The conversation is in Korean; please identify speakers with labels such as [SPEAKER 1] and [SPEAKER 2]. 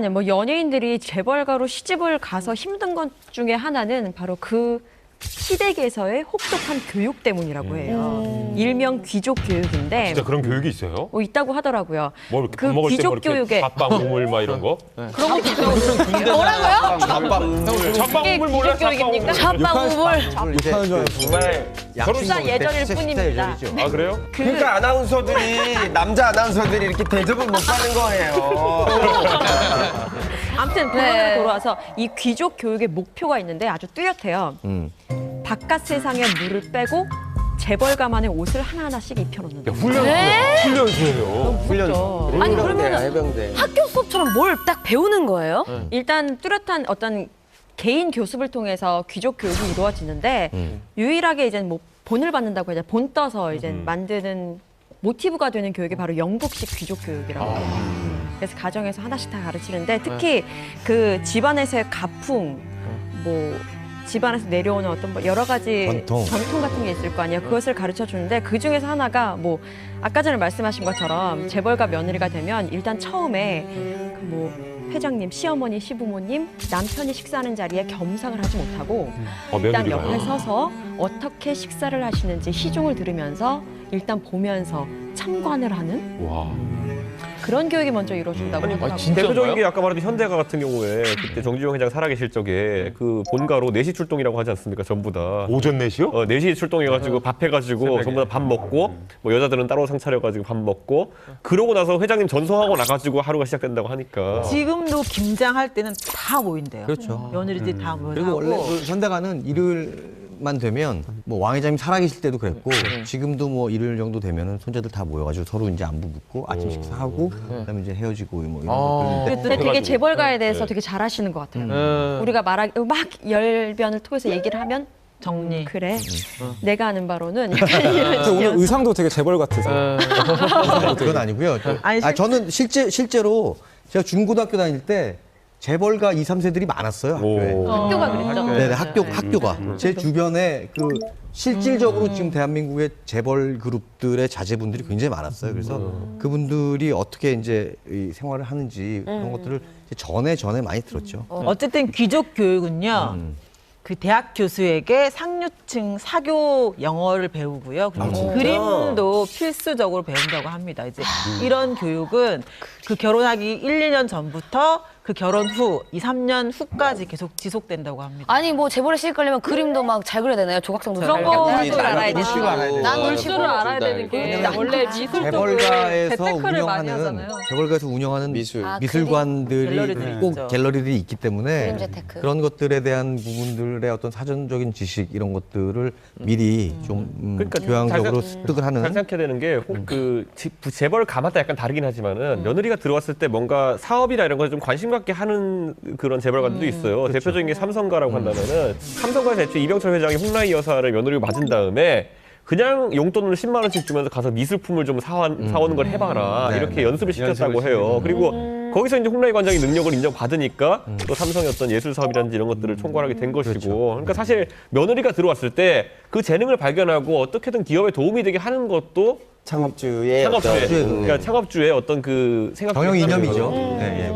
[SPEAKER 1] 일단 뭐 연예인들이 재벌가로 시집을 가서 힘든 것 중에 하나는 바로 그 시댁에서의 혹독한 교육 때문이라고 해요. 일명 귀족 교육인데
[SPEAKER 2] 진짜 그런 교육이 있어요?
[SPEAKER 1] 뭐 있다고 하더라고요.
[SPEAKER 2] 뭐 이렇게 그밥 먹을
[SPEAKER 1] 귀족
[SPEAKER 2] 이렇게
[SPEAKER 1] 교육에
[SPEAKER 2] 밥방 우물 막 이런 거?
[SPEAKER 1] 뭐라고요?
[SPEAKER 2] 밥방
[SPEAKER 1] 이게
[SPEAKER 2] 우물 몰라?
[SPEAKER 1] 귀족 교육입니까?
[SPEAKER 2] 밥방 우물.
[SPEAKER 1] 잡방우물
[SPEAKER 3] 욕하는 줄 알고.
[SPEAKER 2] 정말
[SPEAKER 1] 식사 예절일 뿐입니다.
[SPEAKER 2] 아 그래요?
[SPEAKER 1] 그
[SPEAKER 4] 그러니까 아나운서들이 남자 아나운서들이 이렇게 대접을 못 받는 거예요.
[SPEAKER 1] 아무튼 본론으로 돌아와서 이 귀족 교육의 목표가 있는데 아주 뚜렷해요.
[SPEAKER 4] 음.
[SPEAKER 1] 바깥 세상의 물을 빼고 재벌 가만의 옷을 하나하나씩 입혀놓는
[SPEAKER 2] 야,
[SPEAKER 1] 거예요.
[SPEAKER 2] 훈련 훈련소예요.
[SPEAKER 1] 훈련소.
[SPEAKER 5] 아니
[SPEAKER 4] 해병대야,
[SPEAKER 5] 그러면
[SPEAKER 4] 해병대.
[SPEAKER 5] 학교 수업처럼 뭘 딱 배우는 거예요?
[SPEAKER 1] 일단 뚜렷한 어떤 개인 교습을 통해서 귀족 교육이 이루어지는데 유일하게 이제 뭐 본을 받는다고 해야 본 떠서 이제 만드는 모티브가 되는 교육이 바로 영국식 귀족 교육이라고 해요. 음. 그래서 가정에서 하나씩 다 가르치는데 특히 그 집안에서의 가풍, 뭐 집안에서 내려오는 어떤 뭐 여러 가지
[SPEAKER 3] 전통.
[SPEAKER 1] 같은 게 있을 거 아니에요. 그것을 가르쳐 주는데 그 중에서 하나가 뭐 아까 전에 말씀하신 것처럼 재벌가 며느리가 되면 일단 처음에 그뭐 회장님, 시어머니, 시부모님, 남편이 식사하는 자리에 겸상을 하지 못하고
[SPEAKER 2] 어,
[SPEAKER 1] 일단
[SPEAKER 2] 며느리가요?
[SPEAKER 1] 옆에 서서 어떻게 식사를 하시는지 시중을 들으면서 일단 보면서 참관을 하는
[SPEAKER 2] 와.
[SPEAKER 1] 그런 교육이 먼저 이루어진다고 하더라고요.
[SPEAKER 6] 대표적인 게 아까 말했던 현대가 같은 경우에 그때 정주영 회장 살아계실 적에 그 본가로 내시 출동이라고 하지 않습니까? 전부 다.
[SPEAKER 2] 오전 4시요?
[SPEAKER 6] 어, 4시 출동해가지고 밥 해가지고 전부 다 밥 먹고 뭐 여자들은 따로 상 차려가지고 밥 먹고 그러고 나서 회장님 전송하고 나가지고 하루가 시작된다고 하니까
[SPEAKER 7] 지금도 김장할 때는 다 모인대요.
[SPEAKER 3] 그렇죠.
[SPEAKER 7] 며느리들이 다 모여서
[SPEAKER 3] 그리고 원래
[SPEAKER 7] 하고.
[SPEAKER 3] 그 현대가는 일요일 만 되면 뭐 왕 회장님 살아계실 때도 그랬고 지금도 뭐 일요일 정도 되면은 손자들 다 모여가지고 서로 이제 안부 묻고 아침 식사하고 그다음에 이제 헤어지고 뭐 이런 것들
[SPEAKER 1] 근데 되게 재벌가에 대해서 되게 잘하시는 것 같아요. 우리가 말하 막 열변을 통해서 얘기를 하면
[SPEAKER 7] 정리.
[SPEAKER 1] 그래. 내가 아는 바로는 약간 이런
[SPEAKER 8] 오늘. 의상도 되게 재벌 같으세요.
[SPEAKER 3] 그건 아니고요. 저-
[SPEAKER 7] 아니,
[SPEAKER 3] 아, 저는 실제 실제로 제가 중고등학교 다닐 때 재벌가 2, 3세들이 많았어요 학교에.
[SPEAKER 6] 오.
[SPEAKER 1] 학교가 그랬죠.
[SPEAKER 3] 네 네 학교 학교가 제 주변에 그 실질적으로 지금 대한민국의 재벌 그룹들의 자제분들이 굉장히 많았어요. 그래서 그분들이 어떻게 이제 이 생활을 하는지 그런 것들을 이제 전에 전에 많이 들었죠.
[SPEAKER 7] 어쨌든 귀족 교육은요. 그 대학 교수에게 상류층 사교 영어를 배우고요. 그리고 그림도 필수적으로 배운다고 합니다. 이제 이런 교육은 그 결혼하기 1, 2년 전부터 그 결혼 후 2, 3년 후까지 계속 지속된다고 합니다.
[SPEAKER 5] 아니 뭐 재벌에 실 걸리면 그림도 막 잘 그려야 되나요? 조각상도
[SPEAKER 1] 그런 잘거
[SPEAKER 5] 그려야
[SPEAKER 1] 할줄
[SPEAKER 5] 되나요?
[SPEAKER 1] 알아야
[SPEAKER 4] 돼.
[SPEAKER 5] 난
[SPEAKER 9] 어,
[SPEAKER 5] 눈치
[SPEAKER 9] 를 알아야 되는 게 원래 미술
[SPEAKER 3] 재벌가에서
[SPEAKER 9] 재테크를 많이
[SPEAKER 3] 운영하는
[SPEAKER 9] 하잖아요.
[SPEAKER 3] 재벌가에서 운영하는
[SPEAKER 4] 미술.
[SPEAKER 5] 아,
[SPEAKER 3] 미술관들이
[SPEAKER 7] 갤러리들이
[SPEAKER 3] 꼭
[SPEAKER 7] 있죠.
[SPEAKER 3] 갤러리들이 있기 때문에
[SPEAKER 5] 그림 재테크.
[SPEAKER 3] 그런 것들에 대한 부분들의 어떤 사전적인 지식 이런 것들을 미리 좀 음,
[SPEAKER 6] 그러니까
[SPEAKER 3] 교양적으로
[SPEAKER 6] 잘
[SPEAKER 3] 습득을 하는
[SPEAKER 6] 잘 생각해야 되는 게 그 재벌 가마다 약간 다르긴 하지만은 며느리가 들어왔을 때 뭔가 사업이나 이런 거에 좀 관심 갖게 하는 그런 재벌가들도 있어요. 대표적인 게 삼성가라고 한다면은 삼성가에서 애초에 이병철 회장이 홍라희 여사를 며느리로 맞은 다음에 그냥 용돈을 10만 원씩 주면서 가서 미술품을 좀 사와, 사오는 걸 해봐라.
[SPEAKER 3] 네,
[SPEAKER 6] 이렇게
[SPEAKER 3] 네.
[SPEAKER 6] 연습을 시켰다고 해요. 그리고 거기서 이제 홍라희 관장이 능력을 인정받으니까 또 삼성의 어떤 예술 사업이라든지 이런 것들을 총괄하게 된 것이고. 그러니까 사실 며느리가 들어왔을 때 그 재능을 발견하고 어떻게든 기업에 도움이 되게 하는 것도
[SPEAKER 4] 창업주의
[SPEAKER 6] 창업주의
[SPEAKER 4] 어떤, 음,
[SPEAKER 6] 그러니까 창업주의 어떤 그 생각
[SPEAKER 3] 경영
[SPEAKER 6] 이념이죠.
[SPEAKER 3] 네, 예.